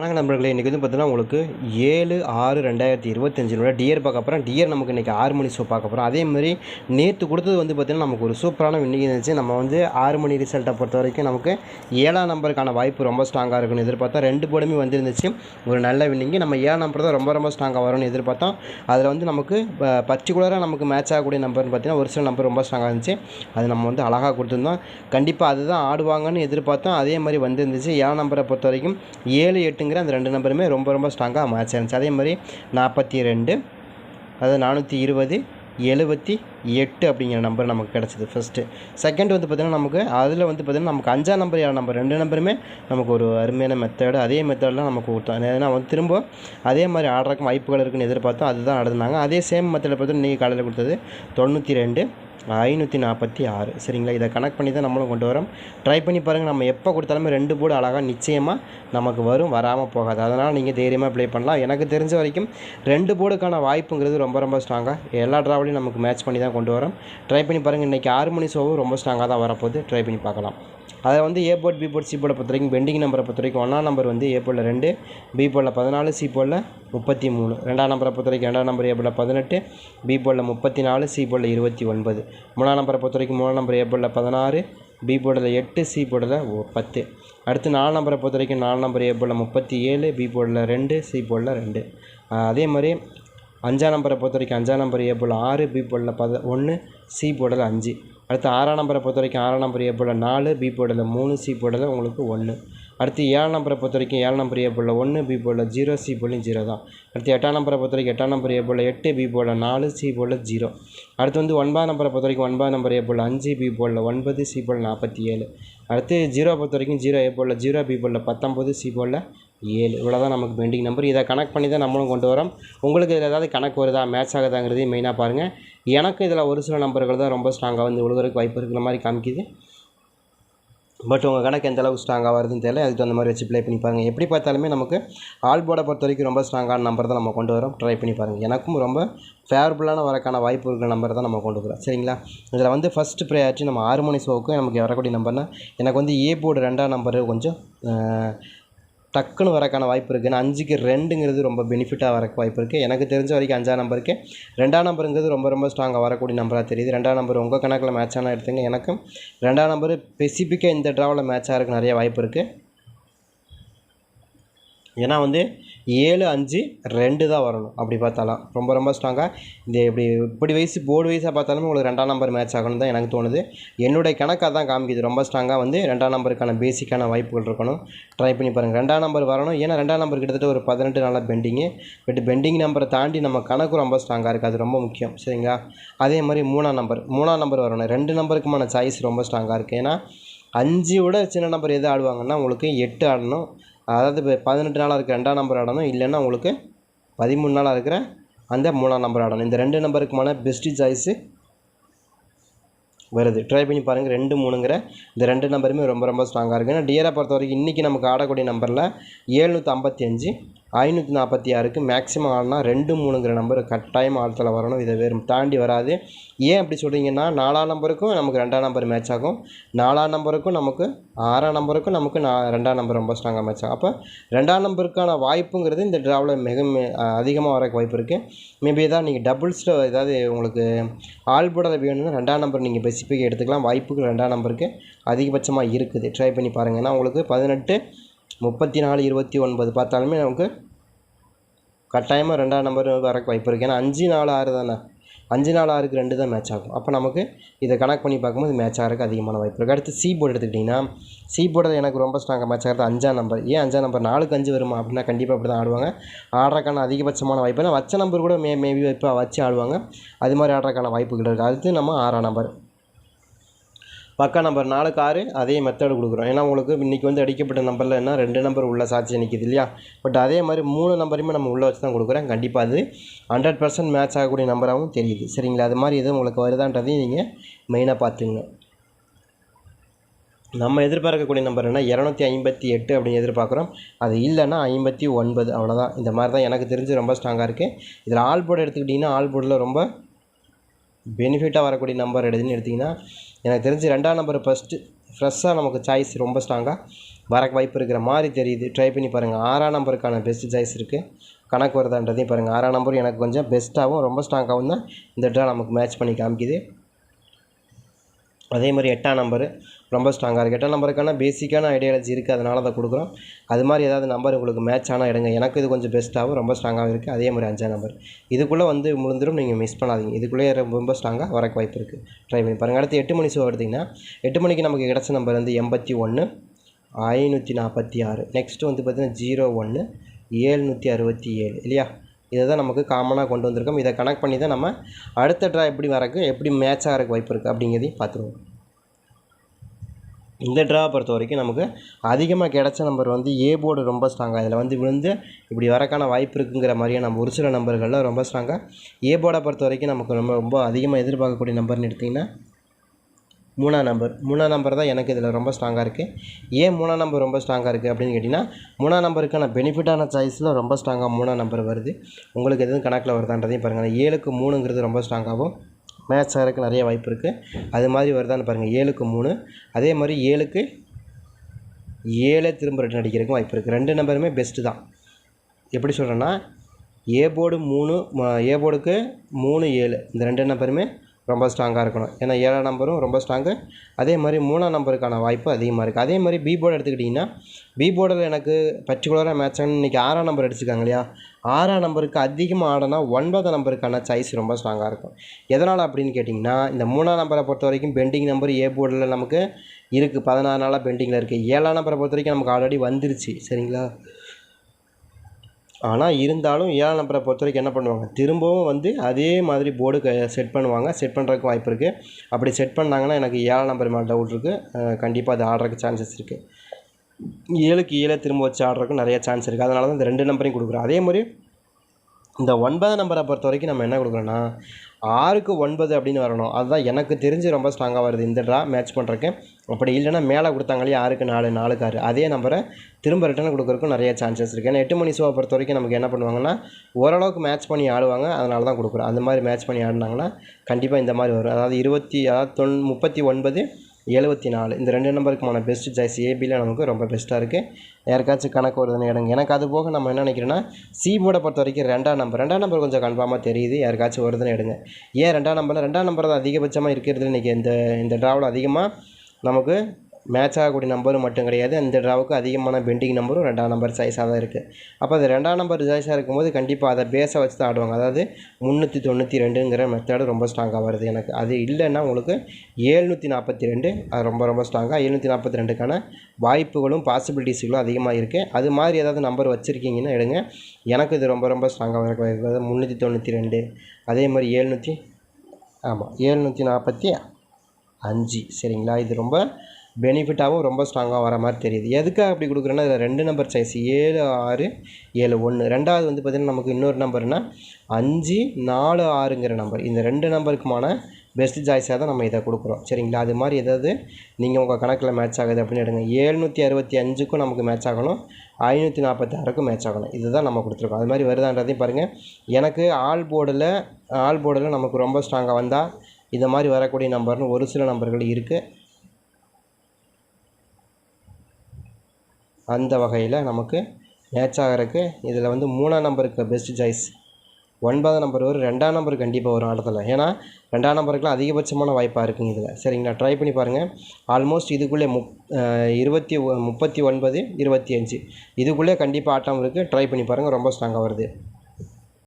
வணக்க நண்பர்களே இன்றைக்கி வந்து பார்த்தீங்கன்னா உங்களுக்கு ஏழு ஆறு ரெண்டாயிரத்தி இருபத்தஞ்சினோட டியர் பார்க்க போகிறோம் டியர் நமக்கு இன்றைக்கி ஆறு மணி ஷோ பார்க்க போகிறோம் அதே மாதிரி நேற்று கொடுத்தது வந்து பார்த்திங்கன்னா நமக்கு ஒரு சூப்பரான வின்னிங் இருந்துச்சு. நம்ம வந்து ஆறு மணி ரிசல்ட்டை பொறுத்த வரைக்கும் நமக்கு ஏழாம் நம்பருக்கான வாய்ப்பு ரொம்ப ஸ்ட்ராங்காக இருக்குன்னு எதிர்பார்த்தா ரெண்டு போடுமே வந்துருந்துச்சு. ஒரு நல்ல வின்னிங்கு நம்ம ஏழாம் நம்பர் தான் ரொம்ப ரொம்ப ஸ்ட்ராங்காக வரும்னு எதிர்பார்த்தோம். அதில் வந்து நமக்கு பர்டிகுலராக நமக்கு மேட்ச் ஆகக்கூடிய நம்பர்னு பார்த்தீங்கன்னா ஒரு சில நம்பர் ரொம்ப ஸ்ட்ராங்காக இருந்துச்சு. அது நம்ம வந்து அழகாக கொடுத்துருந்தோம். கண்டிப்பாக அதுதான் ஆடுவாங்கன்னு எதிர்பார்த்தோம். அதே மாதிரி வந்துருந்துச்சு. ஏழாம் நம்பரை பொறுத்த வரைக்கும் ஏழு எட்டு எட்டுங்கிற அந்த ரெண்டு நம்பருமே ரொம்ப ரொம்ப ஸ்ட்ராங்காக மேட்ச் ஆயிருந்துச்சு அதே மாதிரி நாற்பத்தி ரெண்டு அதாவது நானூற்றி இருபது எழுபத்தி எட்டு அப்படிங்கிற நம்பர் நமக்கு கிடச்சிது ஃபஸ்ட்டு செகண்ட் வந்து பார்த்திங்கன்னா நமக்கு அதில் வந்து பார்த்திங்கன்னா நமக்கு அஞ்சாம் நம்பர் ஏழாம் நம்பர் ரெண்டு நம்பருமே நமக்கு ஒரு அருமையான மெத்தடு அதே மெத்தடில் நமக்கு கொடுத்தோம். ஏன்னா வந்து திரும்ப அதே மாதிரி ஆடுறதுக்கு வாய்ப்புகள் இருக்குன்னு எதிர்பார்த்தோம். அதுதான் நடந்தாங்க அதே சேம் மெத்தடை பார்த்து நீங்கள் காலையில் கொடுத்தது தொண்ணூற்றி ரெண்டு ஐநூற்றி நாற்பத்தி ஆறு. சரிங்களா? இதை கனெக்ட் பண்ணி தான் நம்மளும் கொண்டு வரோம். ட்ரை பண்ணி பாருங்கள் நம்ம எப்போ கொடுத்தாலுமே ரெண்டு போர்டு அழகாக நிச்சயமாக நமக்கு வரும் வராமல் போகாது. அதனால் நீங்கள் தைரியமாக ப்ளே பண்ணலாம். எனக்கு தெரிஞ்ச வரைக்கும் ரெண்டு போர்டுக்கான வாய்ப்புங்கிறது ரொம்ப ரொம்ப ஸ்ட்ராங்காக எல்லா ட்ராவலையும் நமக்கு மேட்ச் பண்ணி தான் கொண்டு வரோம். ட்ரை பண்ணி பாருங்கள் இன்றைக்கி ஆறு மணி ஷோவும் ரொம்ப ஸ்ட்ராங்காக தான் வரப்போகுது. ட்ரை பண்ணி பார்க்கலாம். அதை வந்து A board B board C போர்டை பொறுத்த வரைக்கும் பெண்டிங் நம்பரை பொறுத்த வரைக்கும் ஒன்றாம் நம்பர் வந்து ஏ போர்டில் ரெண்டு பி போர்டில் பதினாலு சி போர்டில் முப்பத்தி மூணு. ரெண்டாம் நம்பரை பொறுத்த வரைக்கும் ரெண்டாம் நம்பர் ஏ போர்டில் பதினெட்டு பி போர்டில் முப்பத்தி நாலு சி போர்டில் இருபத்தி ஒன்பது. மூணாம் நம்பரை பொறுத்த வரைக்கும் மூணாம் நம்பர் ஏ போர்டில் பதினாறு பி போர்டில் எட்டு சி போர்டில் பத்து. அடுத்து நாலு நம்பரை பொறுத்த வரைக்கும் நாலு நம்பர் ஏ போர்டில் முப்பத்தி ஏழு பி போர்டில் ரெண்டு சி போர்டில் ரெண்டு. அதே மாதிரி அஞ்சாம் நம்பரை பொறுத்த வரைக்கும் அஞ்சாம் நம்பர் ஏ போல் ஆறு பி போர்டில் பத ஒன்று சி போடல அஞ்சு அடுத்து ஆறாம் நம்பரை பொறுத்த வரைக்கும் ஆறாம் நம்பர் ஏ போல் நாலு பி போடல மூணு சி போடல உங்களுக்கு ஒன்று அடுத்து ஏழு நம்பரை பொறுத்த வரைக்கும் ஏழு நம்பர் ஏ போல் ஒன்று பி போர்டில் ஜீரோ சி போர்டில் ஜீரோ தான் அடுத்து எட்டாம் நம்பரை பொறுத்த வரைக்கும் எட்டாம் நம்பர் ஏ போல் எட்டு பி போர்டில் நாலு சி போர்டில் ஜீரோ அடுத்து வந்து ஒன்பதாம் நம்பரை பொறுத்த வரைக்கும் ஒன்பதாம் நம்பர் ஏ போல் அஞ்சு பி போர்டில் ஒன்பது சி போல் நாற்பத்தி ஏழு அடுத்து ஜீரோ பொறுத்த வரைக்கும் zero A ball zero B ball பத்தொம்பது சி போல் ஏழு இவ்வளோ தான் நமக்கு பெண்டிங் நம்பர் இதை கனெக்ட் பண்ணி தான் நம்மளும் கொண்டு வரோம். உங்களுக்கு இதில் ஏதாவது கணக்கு வருதா? மேட்ச் ஆகுதாங்கிறதையும் மெயினாக பாருங்கள் எனக்கு இதில் ஒரு சில நம்பர்கள் தான் ரொம்ப ஸ்ட்ராங்காக வந்து விழுகிறதுக்கு வாய்ப்பு இருக்கிற மாதிரி காமிக்குது. பட் உங்கள் கணக்கு எந்த அளவுக்கு ஸ்ட்ராங்காக வருதுன்னு தெரியல. அதுக்கு தகுந்த மாதிரி வச்சு ப்ளே பண்ணி பாருங்கள் எப்படி பார்த்தாலுமே நமக்கு ஆல் போர்டை பொறுத்த வரைக்கும் ரொம்ப ஸ்ட்ராங்கான நம்பர் தான் நம்ம கொண்டு வரோம். ட்ரை பண்ணி பாருங்கள் எனக்கும் ரொம்ப ஃபேவரபுளான வரக்கான வாய்ப்பு இருக்கிற நம்பர் தான் நம்ம கொண்டு வரோம். சரிங்களா? இதில் வந்து ஃபஸ்ட் ப்ரையாரிட்டி நம்ம ஆறு மணி ஷோவுக்கும் நமக்கு வரக்கூடிய நம்பர்னால் எனக்கு வந்து ஏ போர்டு ரெண்டாம் நம்பரு கொஞ்சம் டக்குன்னு வரக்கான வாய்ப்பு இருக்குது நான் அஞ்சுக்கு ரெண்டுங்கிறது ரொம்ப பெனிஃபிட்டாக வரக்கு வாய்ப்பு இருக்குது எனக்கு தெரிஞ்ச வரைக்கும் அஞ்சாம் நம்பருக்கு ரெண்டாம் நம்பருங்கிறது ரொம்ப ரொம்ப ஸ்ட்ராங்காக வரக்கூடிய நம்பராக தெரியுது. ரெண்டாம் நம்பர் உங்கள் கணக்கில் மேட்ச் ஆனால் எடுத்துங்க. எனக்கும் ரெண்டாம் நம்பர் ஸ்பெசிஃபிக்காக இந்த ட்ராவில் மேட்ச் ஆகிறதுக்கு நிறைய வாய்ப்பு இருக்குது ஏன்னா வந்து ஏழு அஞ்சு ரெண்டு தான் வரணும். அப்படி பார்த்தாலாம் ரொம்ப ரொம்ப ஸ்ட்ராங்காக இந்த இப்படி இப்படி வயசு போர்டு வயசாக பார்த்தாலுமே உங்களுக்கு ரெண்டாம் நம்பர் மேட்ச் ஆகணும் தான் எனக்கு தோணுது. என்னுடைய கணக்காக தான் காமிக்குது. ரொம்ப ஸ்ட்ராங்காக வந்து ரெண்டாம் நம்பருக்கான பேசிக்கான வாய்ப்புகள் இருக்கணும். ட்ரை பண்ணி பாருங்கள் ரெண்டாம் நம்பர் வரணும். ஏன்னா ரெண்டாம் நம்பர் கிட்டத்தட்ட ஒரு பதினெட்டு நாளாக பெண்டிங்கு பட் பெண்டிங் நம்பரை தாண்டி நம்ம கணக்கு ரொம்ப ஸ்ட்ராங்காக இருக்குது அது ரொம்ப முக்கியம். சரிங்களா? அதே மாதிரி மூணாம் நம்பர் மூணாம் நம்பர் வரணும். ரெண்டு நம்பருக்குமான சாய்ஸ் ரொம்ப ஸ்ட்ராங்காக இருக்குது ஏன்னா அஞ்சு விட சின்ன நம்பர் எது ஆடுவாங்கன்னா உங்களுக்கு எட்டு ஆடணும். அதாவது இப்போ பதினெட்டு நாளாக இருக்கிற ரெண்டாம் நம்பர் ஆடணும். இல்லைன்னா உங்களுக்கு பதிமூணு நாளாக இருக்கிற அந்த மூணாம் நம்பர் ஆடணும். இந்த ரெண்டு நம்பருக்குமான பெஸ்ட்டு சாய்ஸு வருது. ட்ரை பண்ணி பாருங்கள் ரெண்டு மூணுங்கிற இந்த ரெண்டு நம்பருமே ரொம்ப ரொம்ப ஸ்ட்ராங்காக இருக்குது ஏன்னா டியரை பொறுத்த வரைக்கும் இன்றைக்கி நமக்கு ஆடக்கூடிய நம்பரில் ஏழ்நூற்றி ஐம்பத்தி அஞ்சு ஐநூற்றி நாற்பத்தி ஆறுக்கு மேக்ஸிமம் ஆடினா ரெண்டு மூணுங்கிற நம்பர் கட்டாயம் ஆழத்தில் வரணும். இதை வெறும் தாண்டி வராது. ஏன் அப்படி சொல்கிறீங்கன்னா நாலாம் நம்பருக்கும் நமக்கு ரெண்டாம் நம்பர் மேட்ச் ஆகும். நாலாம் நம்பருக்கும் நமக்கு ஆறாம் நம்பருக்கும் நமக்கு நான் ரெண்டாம் நம்பர் ரொம்ப ஸ்ட்ராங்காக மேட்ச் ஆகும். அப்போ ரெண்டாம் நம்பருக்கான வாய்ப்புங்கிறது இந்த ட்ராவில் மிக அதிகமாக வரக்கு வாய்ப்பு இருக்குது மேபி ஏதாவது நீங்கள் டபுள்ஸில் ஏதாவது உங்களுக்கு ஆல் வேணும்னா ரெண்டாம் நம்பர் நீங்கள் ஸ்பெசிஃபிக் எடுத்துக்கலாம். வாய்ப்புகள் ரெண்டாம் நம்பருக்கு அதிகபட்சமாக இருக்குது. ட்ரை பண்ணி பாருங்கள் ஏன்னா உங்களுக்கு பதினெட்டு முப்பத்தி நாலு இருபத்தி ஒன்பது பார்த்தாலுமே நமக்கு கட்டாயமாக ரெண்டாம் நம்பர் வரக்கு வாய்ப்பு இருக்குது ஏன்னா அஞ்சு நாலு ஆறு தானே? அஞ்சு நாலு ஆறுக்கு ரெண்டு தான் மேட்ச் ஆகும். அப்போ நமக்கு இதை கனெக்ட் பண்ணி பார்க்கும்போது மேட்ச் ஆகிறதுக்கு அதிகமான வாய்ப்பு இருக்குது அடுத்து சி போர்டு எடுத்துக்கிட்டிங்கன்னா சி போர்டு எனக்கு ரொம்ப ஸ்ட்ராங்காக மேட்ச் ஆகிறது அஞ்சாம் நம்பர் ஏன் அஞ்சாம் நம்பர் நாலுக்கு அஞ்சு வருமா? அப்படின்னா கண்டிப்பாக அப்படி தான் ஆடுவாங்க. ஆடுறக்கான அதிகபட்சமான வாய்ப்பு. ஏன்னா வச்ச நம்பர் கூட மே மேபி இப்போ வச்சு ஆடுவாங்க. அது மாதிரி ஆடுறக்கான வாய்ப்புகள் இருக்குது அடுத்து நம்ம ஆறாம் நம்பர் பக்கா நம்பர் நாலுக்கு ஆறு அதே மெத்தடு கொடுக்குறோம். ஏன்னா உங்களுக்கு இன்றைக்கி வந்து அடிக்கப்பட்ட நம்பரில் என்ன? ரெண்டு நம்பர் உள்ள சாட்சி நிற்கிது இல்லையா? பட் அதே மாதிரி மூணு நம்பரையுமே நம்ம உள்ளே வச்சு தான் கொடுக்குறேன் கண்டிப்பாக அது ஹண்ட்ரட் பர்சன்ட் மேட்ச் ஆகக்கூடிய நம்பராகவும் தெரியுது. சரிங்களா? அது மாதிரி எதுவும் உங்களுக்கு வருதான்றதையும் நீங்கள் மெயினாக பார்த்துங்க நம்ம எதிர்பார்க்கக்கூடிய நம்பர் என்ன? இரநூத்தி ஐம்பத்தி எட்டு அப்படின்னு எதிர்பார்க்குறோம். அது இல்லைன்னா ஐம்பத்தி ஒன்பது. அவ்வளோதான் இந்த மாதிரி தான் எனக்கு தெரிஞ்சு ரொம்ப ஸ்ட்ராங்காக இருக்குது இதில் ஆல் போர்டு எடுத்துக்கிட்டிங்கன்னா ஆல் போர்டில் ரொம்ப பெனிஃபிட்டாக வரக்கூடிய நம்பர் எடுதுன்னு எடுத்திங்கன்னா எனக்கு தெரிஞ்சு ரெண்டாம் நம்பர் ஃபஸ்ட்டு ஃப்ரெஷ்ஷாக நமக்கு சாய்ஸ் ரொம்ப ஸ்ட்ராங்காக வரக்கு வாய்ப்பு இருக்கிற மாதிரி தெரியுது. ட்ரை பண்ணி பாருங்கள் ஆறாம் நம்பருக்கான பெஸ்ட் சாய்ஸ் இருக்குது கணக்கு வருதான்றதையும் பாருங்கள் ஆறாம் நம்பர் எனக்கு கொஞ்சம் பெஸ்ட்டாகவும் ரொம்ப ஸ்ட்ராங்காகவும் தான் இந்த ட்ரா நமக்கு மேட்ச் பண்ணி காமிக்குது. அதே மாதிரி எட்டாம் நம்பரு ரொம்ப ஸ்ட்ராங்காக இருக்குது எட்டாம் நம்பருக்கான பேசிக்கான ஐடியாலஜி இருக்குது அதனால் அதை கொடுக்குறோம். அது மாதிரி ஏதாவது நம்பர் உங்களுக்கு மேட்ச் ஆனால் எடுங்க. எனக்கு இது கொஞ்சம் பெஸ்ட்டாகவும் ரொம்ப ஸ்ட்ராங்காகவும் இருக்குது அதே மாதிரி அஞ்சாம் நம்பர் இதுக்குள்ளே வந்து முழுந்துடும் நீங்கள் மிஸ் பண்ணாதீங்க. இதுக்குள்ளேயே ரொம்ப ரொம்ப ஸ்ட்ராங்காக வரக்கு வாய்ப்பு இருக்குது ட்ரை பண்ணி பாருங்கள் அடுத்து எட்டு மணி ஷோ எடுத்திங்கன்னா எட்டு மணிக்கு நமக்கு கிடச்ச நம்பர் வந்து எண்பத்தி ஒன்று ஐநூற்றி நாற்பத்தி ஆறு. நெக்ஸ்ட்டு வந்து பார்த்திங்கன்னா ஜீரோ ஒன்று ஏழ்நூற்றி அறுபத்தி ஏழு. இல்லையா? இதை தான் நமக்கு காமனாக கொண்டு வந்திருக்கோம். இதை கனெக்ட் பண்ணி தான் நம்ம அடுத்த ட்ரா எப்படி வரக்கு எப்படி மேட்ச் ஆகிறக்கு வாய்ப்பு இருக்குது அப்படிங்கிறதையும் பார்த்துருவோம். இந்த ட்ரா பொறுத்த வரைக்கும் நமக்கு அதிகமாக கிடைச்ச நம்பர் வந்து ஏ போர்டு ரொம்ப ஸ்ட்ராங்காக இதில் வந்து விழுந்து இப்படி வரக்கான வாய்ப்பு இருக்குங்கிற மாதிரியே நம்ம ஒரு சில நம்பர்கள்லாம் ரொம்ப ஸ்ட்ராங்காக ஏ போர்டை பொறுத்த வரைக்கும் நமக்கு ரொம்ப ரொம்ப அதிகமாக எதிர்பார்க்கக்கூடிய நம்பர்னு எடுத்திங்கன்னா மூணாம் நம்பர். மூணாம் நம்பர் தான் எனக்கு இதில் ரொம்ப ஸ்ட்ராங்காக இருக்குது ஏன் மூணாம் நம்பர் ரொம்ப ஸ்ட்ராங்காக இருக்குது அப்படின்னு கேட்டிங்கன்னா மூணாம் நம்பருக்கான பெனிஃபிட்டான சாய்ஸில் ரொம்ப ஸ்ட்ராங்காக மூணாம் நம்பர் வருது. உங்களுக்கு எதுவும் கணக்கில் வருதான்றதையும் பாருங்கள் ஏழுக்கு மூணுங்கிறது ரொம்ப ஸ்ட்ராங்காகவும் மேட்ச் ஆகிறதுக்கு நிறைய வாய்ப்பு இருக்குது அது மாதிரி வருதான்னு பாருங்கள் ஏழுக்கு மூணு. அதே மாதிரி ஏழுக்கு ஏழே திரும்ப ரிட்டன் அடிக்கிறதுக்கும் வாய்ப்பு இருக்குது ரெண்டு நம்பருமே பெஸ்ட்டு தான். எப்படி சொல்கிறேன்னா ஏ போர்டு மூணு ஏ போர்டுக்கு மூணு ஏழு. இந்த ரெண்டு நம்பருமே ரொம்ப ஸ்ட்ராங்காக இருக்கணும். ஏன்னா ஏழாம் நம்பரும் ரொம்ப ஸ்ட்ராங்கு அதே மாதிரி மூணாம் நம்பருக்கான வாய்ப்பு அதிகமாக இருக்குது அதே மாதிரி பி போர்டு எடுத்துக்கிட்டிங்கன்னா பி போர்டில் எனக்கு பர்டிகுலராக மேட்ச் இன்றைக்கி ஆறாம் நம்பர் அடிச்சிருக்காங்க இல்லையா? ஆறாம் நம்பருக்கு அதிகமாக ஆடினா ஒன்பதாம் நம்பருக்கான சாய்ஸ் ரொம்ப ஸ்ட்ராங்காக இருக்கும். எதனால் அப்படின்னு கேட்டிங்கன்னா இந்த மூணாம் நம்பரை பொறுத்த வரைக்கும் பெண்டிங் நம்பர் ஏ போர்டில் நமக்கு இருக்குது பதினாறு நாளாக பெண்டிங்கில் இருக்குது ஏழாம் நம்பரை பொறுத்த வரைக்கும் நமக்கு ஆல்ரெடி வந்துருச்சு. சரிங்களா? ஆனால் இருந்தாலும் ஏழாம் நம்பரை பொறுத்த வரைக்கும் என்ன பண்ணுவாங்க? திரும்பவும் வந்து அதே மாதிரி போர்டு க செட் பண்ணுவாங்க. செட் பண்ணுறதுக்கு வாய்ப்பு இருக்குது அப்படி செட் பண்ணாங்கன்னா எனக்கு ஏழாம் நம்பர் மேலே டவுட் இருக்குது கண்டிப்பாக அது ஆடுறதுக்கு சான்சஸ் இருக்குது ஏழுக்கு ஏழை திரும்ப வச்சு ஆடுறதுக்கு நிறைய சான்ஸ் இருக்குது அதனால தான் இந்த ரெண்டு நம்பரையும் கொடுக்குறோம் அதே மாதிரி இந்த ஒன்பது நம்பரை பொறுத்த வரைக்கும் நம்ம என்ன கொடுக்குறோன்னா ஆறுக்கு ஒன்பது அப்படின்னு வரணும். அதுதான் எனக்கு தெரிஞ்சு ரொம்ப ஸ்ட்ராங்காக வருது. இந்த ட்ரா மேட்ச் பண்ணுறக்கு அப்படி இல்லைன்னா மேலே கொடுத்தாங்களே ஆறுக்கு நாலு நாலுக்கு ஆறு. அதே நம்பரை திரும்ப ரிட்டர்ன் கொடுக்குறதுக்கும் நிறைய சான்சஸ் இருக்குது ஏன்னா எட்டு மணி ஷோவை பொறுத்த வரைக்கும் நமக்கு என்ன பண்ணுவாங்கன்னா ஓரளவுக்கு மேட்ச் பண்ணி ஆடுவாங்க. அதனால தான் கொடுக்குறோம். அந்த மாதிரி மேட்ச் பண்ணி ஆடினாங்கன்னா கண்டிப்பாக இந்த மாதிரி வரும். அதாவது இருபத்தி அதாவது தொன் முப்பத்தி ஒன்பது எழுபத்தி நாலு. இந்த ரெண்டு நம்பருக்குமான பெஸ்ட் சாய்ஸ் ஏபியில் நமக்கு ரொம்ப பெஸ்ட்டாக இருக்குது யாருக்காச்சும் கணக்கு வருதுன்னு எடுங்க எனக்கு அது போக நம்ம என்ன நினைக்கிறோன்னா சி போர்டை பொறுத்த வரைக்கும் ரெண்டாம் நம்பர் ரெண்டாம் நம்பர் கொஞ்சம் கன்ஃபார்மாக தெரியுது. யாருக்காச்சும் வருதுன்னு எடுங்க. ஏன் ரெண்டாம் நம்பரில் ரெண்டாம் நம்பர் தான் அதிகபட்சமாக இருக்கிறது இன்றைக்கி இந்த இந்த ட்ராவில் அதிகமாக நமக்கு மேட்ச் ஆகக்கூடிய நம்பரும் மட்டும் கிடையாது. அந்த ட்ராவுக்கு அதிகமான பெண்டிங் நம்பரும் ரெண்டாம் நம்பர் சைஸாக தான் இருக்குது அப்போ அது ரெண்டாம் நம்பர் சைஸாக இருக்கும்போது கண்டிப்பாக அதை பேஸை வச்சு தான் ஆடுவாங்க. அதாவது முந்நூற்றி தொண்ணூற்றி ரெண்டுங்கிற மெத்தடு ரொம்ப ஸ்ட்ராங்காக வருது எனக்கு. அது இல்லைன்னா உங்களுக்கு ஏழ்நூற்றி நாற்பத்தி ரெண்டு அது ரொம்ப ரொம்ப ஸ்ட்ராங்காக ஏழ்நூற்றி நாற்பத்தி ரெண்டுக்கான வாய்ப்புகளும் பாசிபிலிட்டிஸுகளும் அதிகமாக இருக்குது அது மாதிரி ஏதாவது நம்பர் வச்சுருக்கீங்கன்னா எடுங்க. எனக்கு இது ரொம்ப ரொம்ப ஸ்ட்ராங்காக இருக்க அதாவது முந்நூற்றி தொண்ணூற்றி ரெண்டு அதே மாதிரி ஏழ்நூற்றி ஆமாம் ஏழ்நூற்றி நாற்பத்தி அஞ்சு. சரிங்களா? இது ரொம்ப பெனிஃபிட்டாகவும் ரொம்ப ஸ்ட்ராங்காக வர மாதிரி தெரியுது. எதுக்காக அப்படி கொடுக்குறேன்னா இதில் ரெண்டு நம்பர் சைஸ் ஏழு ஆறு ஏழு ஒன்று ரெண்டாவது வந்து பார்த்திங்கன்னா நமக்கு இன்னொரு நம்பர்னா அஞ்சு நாலு ஆறுங்கிற நம்பர் இந்த ரெண்டு நம்பருக்குமான பெஸ்ட் சாய்ஸாக தான் நம்ம இதை கொடுக்குறோம். சரிங்களா? அது மாதிரி எதாவது நீங்கள் உங்கள் கணக்கில் மேட்ச் ஆகுது அப்படின்னு எடுங்க. ஏழ்நூற்றி அறுபத்தி அஞ்சுக்கும் நமக்கு மேட்ச் ஆகணும். ஐநூற்றி நாற்பத்தாறுக்கும் மேட்ச் ஆகணும். இதுதான் நம்ம கொடுத்துருக்கோம். அது மாதிரி வருதான்றதையும் பாருங்கள் எனக்கு ஆல் போர்டில் ஆல் போர்டில் நமக்கு ரொம்ப ஸ்ட்ராங்காக வந்தால் இந்த மாதிரி வரக்கூடிய நம்பர்னு ஒரு சில நம்பர்கள் இருக்குது அந்த வகையில் நமக்கு மேட்ச் ஆகிறதுக்கு இதில் வந்து மூணாம் நம்பருக்கு பெஸ்ட் சாய்ஸ் ஒன்பதாம் நம்பர் வரும் ரெண்டாம் நம்பர் கண்டிப்பாக வரும் ஆட்டத்தில். ஏன்னா ரெண்டாம் நம்பருக்குலாம் அதிகபட்சமான வாய்ப்பாக இருக்குங்க இதில். சரிங்களா? ட்ரை பண்ணி பாருங்கள் ஆல்மோஸ்ட் இதுக்குள்ளே முப் இருபத்தி ஒ- முப்பத்தி ஒன்பது இருபத்தி அஞ்சு. இதுக்குள்ளே கண்டிப்பாக ஆட்டம் இருக்குது ட்ரை பண்ணி பாருங்கள் ரொம்ப ஸ்ட்ராங்காக வருது.